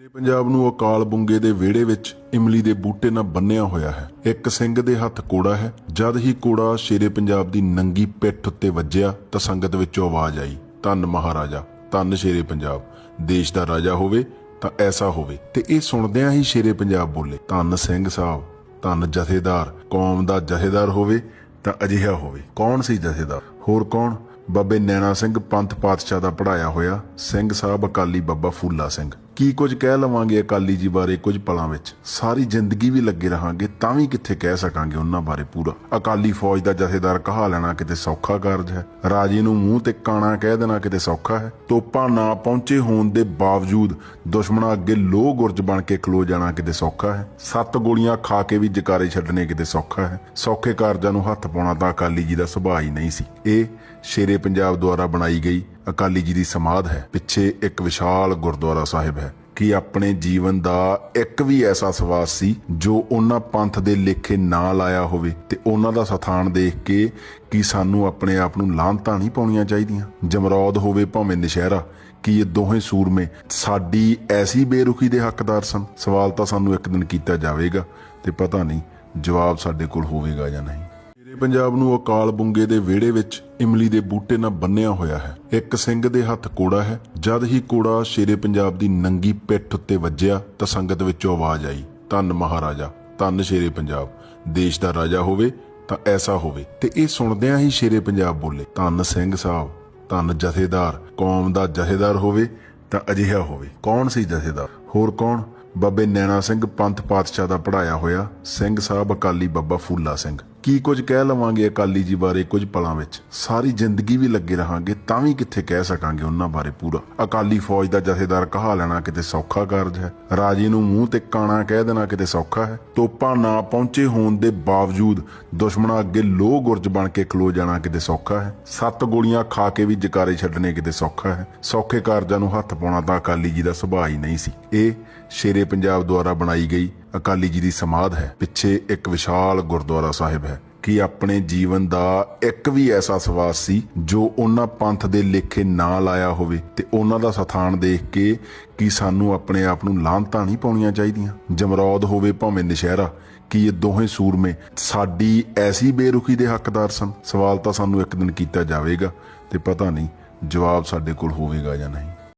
ਮੇਰੇ ਪੰਜਾਬ ਨੂੰ ਅਕਾਲ ਬੁੰਗੇ ਦੇ ਵਿਹੜੇ ਵਿੱਚ ਇਮਲੀ ਦੇ ਬੂਟੇ ਨਾਲ ਬੰਨਿਆ ਹੋਇਆ ਹੈ। ਇੱਕ ਸਿੰਘ ਦੇ ਹੱਥ ਕੋੜਾ ਹੈ। ਜਦ ਹੀ ਕੋੜਾ ਸ਼ੇਰੇ ਪੰਜਾਬ ਦੀ ਨੰਗੀ ਪਿੱਠ ਉੱਤੇ ਵੱਜਿਆ, ਤਾਂ ਸੰਗਤ ਵਿੱਚੋਂ ਆਵਾਜ਼ ਆਈ, ਧੰਨ ਮਹਾਰਾਜਾ, ਧੰਨ ਸ਼ੇਰੇ ਪੰਜਾਬ। ਦੇਸ਼ ਦਾ ਰਾਜਾ ਹੋਵੇ ਤਾਂ ਐਸਾ ਹੋਵੇ। ਤੇ ਇਹ ਸੁਣਦਿਆਂ ਹੀ ਸ਼ੇਰੇ ਪੰਜਾਬ ਬੋਲੇ, ਧੰਨ ਸਿੰਘ ਸਾਹਿਬ, ਧੰਨ ਜਥੇਦਾਰ, ਕੌਮ ਦਾ ਜਥੇਦਾਰ ਹੋਵੇ ਤਾਂ ਅਜਿਹਾ ਹੋਵੇ। ਕੌਣ ਸੀ ਜਥੇਦਾਰ? ਹੋਰ ਕੌਣ? ਬਾਬੇ ਨੈਣਾ ਸਿੰਘ ਪੰਥ ਪਾਤਸ਼ਾਹ ਦਾ ਪੜਾਇਆ ਹੋਇਆ ਸਿੰਘ ਸਾਹਿਬ ਅਕਾਲੀ ਬਾਬਾ ਫੂਲਾ ਸਿੰਘ। ਕੀ ਕੁਝ ਕਹਿ ਲਵਾਂਗੇ ਅਕਾਲੀ ਜੀ ਬਾਰੇ ਕੁਝ ਪਲਾਂ ਵਿੱਚ? ਸਾਰੀ ਜ਼ਿੰਦਗੀ ਵੀ ਲੱਗੇ ਰਹਾਂਗੇ, ਤਾਂ ਵੀ ਕਿੱਥੇ ਕਹਿ ਸਕਾਂਗੇ ਉਹਨਾਂ ਬਾਰੇ ਪੂਰਾ? ਅਕਾਲੀ ਫੌਜ ਦਾ ਜਥੇਦਾਰ ਕਹਾ ਲੈਣਾ ਕਿਤੇ ਸੌਖਾ ਕਾਰਜ ਹੈ। ਰਾਜੇ ਨੂੰ ਮੂੰਹ ਤੇ ਕਾਣਾ ਕਹਿ ਦੇਣਾ ਕਿਤੇ ਸੌਖਾ ਹੈ। ਤੋਪਾਂ ਨਾ ਪਹੁੰਚੇ ਹੋਣ ਦੇ ਬਾਵਜੂਦ ਦੁਸ਼ਮਣਾਂ ਅੱਗੇ ਲੋਹ ਗੁਰਜ ਬਣ ਕੇ ਖਲੋ ਜਾਣਾ ਕਿਤੇ ਸੌਖਾ ਹੈ। ਸੱਤ ਗੋਲੀਆਂ ਖਾ ਕੇ ਵੀ ਜਕਾਰੇ ਛੱਡਣੇ ਕਿਤੇ ਸੌਖਾ ਹੈ। ਸੌਖੇ ਕਾਰਜਾਂ ਨੂੰ ਹੱਥ ਪਾਉਣਾ ਤਾਂ ਅਕਾਲੀ ਜੀ ਦਾ ਸੁਭਾਅ ਹੀ ਨਹੀਂ ਸੀ। ਇਹ ਸ਼ੇਰੇ ਪੰਜਾਬ ਦੁਆਰਾ ਬਣਾਈ ਗਈ ਅਕਾਲੀ ਜੀ ਦੀ ਸਮਾਧ ਹੈ। ਪਿੱਛੇ ਇੱਕ ਵਿਸ਼ਾਲ ਗੁਰਦੁਆਰਾ ਸਾਹਿਬ ਹੈ। ਕਿ ਆਪਣੇ ਜੀਵਨ ਦਾ ਇੱਕ ਵੀ ਐਸਾ ਸਵਾਸ ਸੀ ਜੋ ਉਹਨਾਂ ਪੰਥ ਦੇ ਲੇਖੇ ਨਾ ਲਾਇਆ ਹੋਵੇ ਤੇ ਉਹਨਾਂ ਦਾ ਸਥਾਨ ਦੇਖ ਕੇ ਕਿ ਸਾਨੂੰ ਆਪਣੇ ਆਪ ਨੂੰ ਲਾਂਤਾਂ ਨਹੀਂ ਪਾਉਣੀਆਂ ਚਾਹੀਦੀਆਂ? ਜਮਰੌਦ ਹੋਵੇ ਭਾਵੇਂ ਨਸ਼ਹਿਰਾ, ਕਿ ਇਹ ਦੋਹੇ ਸੂਰਮੇ ਸਾਡੀ ਐਸੀ ਬੇਰੁਖੀ ਦੇ ਹੱਕਦਾਰ ਸਨ? ਸਵਾਲ ਤਾਂ ਸਾਨੂੰ ਇੱਕ ਦਿਨ ਕੀਤਾ ਜਾਵੇਗਾ ਤੇ ਪਤਾ ਨਹੀਂ ਜਵਾਬ ਸਾਡੇ ਕੋਲ ਹੋਵੇਗਾ ਜਾਂ ਨਹੀਂ। ਮੇਰੇ ਪੰਜਾਬ ਨੂੰ ਅਕਾਲ ਬੁੰਗੇ ਦੇ ਵਿਹੜੇ ਵਿੱਚ ਇਮਲੀ ਦੇ ਬੂਟੇ ਨਾਲ ਬੰਨਿਆ ਹੋਇਆ ਹੈ। ਇੱਕ ਸਿੰਘ ਦੇ ਹੱਥ ਕੋੜਾ ਹੈ। ਜਦ ਹੀ ਕੋੜਾ ਸ਼ੇਰੇ ਪੰਜਾਬ ਦੀ ਨੰਗੀ ਪਿੱਠ ਉੱਤੇ ਵੱਜਿਆ, ਤਾਂ ਸੰਗਤ ਵਿੱਚੋਂ ਆਵਾਜ਼ ਆਈ, ਧੰਨ ਮਹਾਰਾਜਾ, ਧੰਨ ਸ਼ੇਰੇ ਪੰਜਾਬ, ਦੇਸ਼ ਦਾ ਰਾਜਾ ਹੋਵੇ ਤਾਂ ਐਸਾ ਹੋਵੇ। ਤੇ ਇਹ ਸੁਣਦਿਆਂ ਹੀ ਸ਼ੇਰੇ ਪੰਜਾਬ ਬੋਲੇ, ਧੰਨ ਸਿੰਘ ਸਾਹਿਬ, ਧੰਨ ਜਥੇਦਾਰ, ਕੌਮ ਦਾ ਜਥੇਦਾਰ ਹੋਵੇ ਤਾਂ ਅਜਿਹਾ ਹੋਵੇ। ਕੌਣ ਸੀ ਜਥੇਦਾਰ? ਹੋਰ ਕੌਣ? ਬਾਬੇ ਨੈਣਾ ਸਿੰਘ ਪੰਥ ਪਾਤਸ਼ਾਹ ਦਾ ਪੜਾਇਆ ਹੋਇਆ ਸਿੰਘ ਸਾਹਿਬ ਅਕਾਲੀ ਬਾਬਾ ਫੂਲਾ ਸਿੰਘ। ਕੀ ਕੁਝ ਕਹਿ ਲਵਾਂਗੇ ਅਕਾਲੀ ਜੀ ਬਾਰੇ ਕੁਝ ਪਲਾਂ ਵਿੱਚ? ਸਾਰੀ ਜ਼ਿੰਦਗੀ ਵੀ ਲੱਗੇ ਰਹਾਂਗੇ, ਤਾਂ ਵੀ ਕਿੱਥੇ ਕਹਿ ਸਕਾਂਗੇ ਉਹਨਾਂ ਬਾਰੇ ਪੂਰਾ? ਅਕਾਲੀ ਫੌਜ ਦਾ ਜਥੇਦਾਰ ਕਹਾ ਲੈਣਾ ਕਿਤੇ ਸੌਖਾ ਕਾਰਜ ਹੈ। ਰਾਜੇ ਨੂੰ ਮੂੰਹ ਤੇ ਕਾਣਾ ਕਹਿ ਦੇਣਾ ਕਿਤੇ ਸੌਖਾ ਹੈ। ਤੋਪਾਂ ਨਾ ਪਹੁੰਚੇ ਹੋਣ ਦੇ ਬਾਵਜੂਦ ਦੁਸ਼ਮਣਾਂ ਅੱਗੇ ਲੋਹ ਗੁਰਜ ਬਣ ਕੇ ਖਲੋ ਜਾਣਾ ਕਿਤੇ ਸੌਖਾ ਹੈ। ਸੱਤ ਗੋਲੀਆਂ ਖਾ ਕੇ ਵੀ ਜਕਾਰੇ ਛੱਡਣੇ ਕਿਤੇ ਸੌਖਾ ਹੈ। ਸੌਖੇ ਕਾਰਜਾਂ ਨੂੰ ਹੱਥ ਪਾਉਣਾ ਤਾਂ ਅਕਾਲੀ ਜੀ ਦਾ ਸੁਭਾਅ ਹੀ ਨਹੀਂ ਸੀ। ਇਹ ਸ਼ੇਰੇ ਪੰਜਾਬ ਦੁਆਰਾ ਬਣਾਈ ਗਈ ਅਕਾਲੀ ਜੀ ਦੀ ਸਮਾਧ ਹੈ। ਪਿੱਛੇ ਇੱਕ ਵਿਸ਼ਾਲ ਗੁਰਦੁਆਰਾ ਸਾਹਿਬ ਹੈ। ਕਿ ਆਪਣੇ ਜੀਵਨ ਦਾ ਇੱਕ ਵੀ ਐਸਾ ਸਵਾਸ ਸੀ ਜੋ ਉਹਨਾਂ ਪੰਥ ਦੇ ਲੇਖੇ ਨਾ ਲਾਇਆ ਹੋਵੇ ਤੇ ਉਹਨਾਂ ਦਾ ਸਥਾਨ ਦੇਖ ਕੇ ਕਿ ਸਾਨੂੰ ਆਪਣੇ ਆਪ ਨੂੰ ਲਾਂਤਾਂ ਨਹੀਂ ਪਾਉਣੀਆਂ ਚਾਹੀਦੀਆਂ? ਜਮਰੌਦ ਹੋਵੇ ਭਾਵੇਂ ਨਸ਼ਹਿਰਾ, ਕਿ ਇਹ ਦੋਹੇ ਸੂਰਮੇ ਸਾਡੀ ਐਸੀ ਬੇਰੁਖੀ ਦੇ ਹੱਕਦਾਰ ਸਨ? ਸਵਾਲ ਤਾਂ ਸਾਨੂੰ ਇੱਕ ਦਿਨ ਕੀਤਾ ਜਾਵੇਗਾ ਤੇ ਪਤਾ ਨਹੀਂ ਜਵਾਬ ਸਾਡੇ ਕੋਲ ਹੋਵੇਗਾ ਜਾਂ ਨਹੀਂ।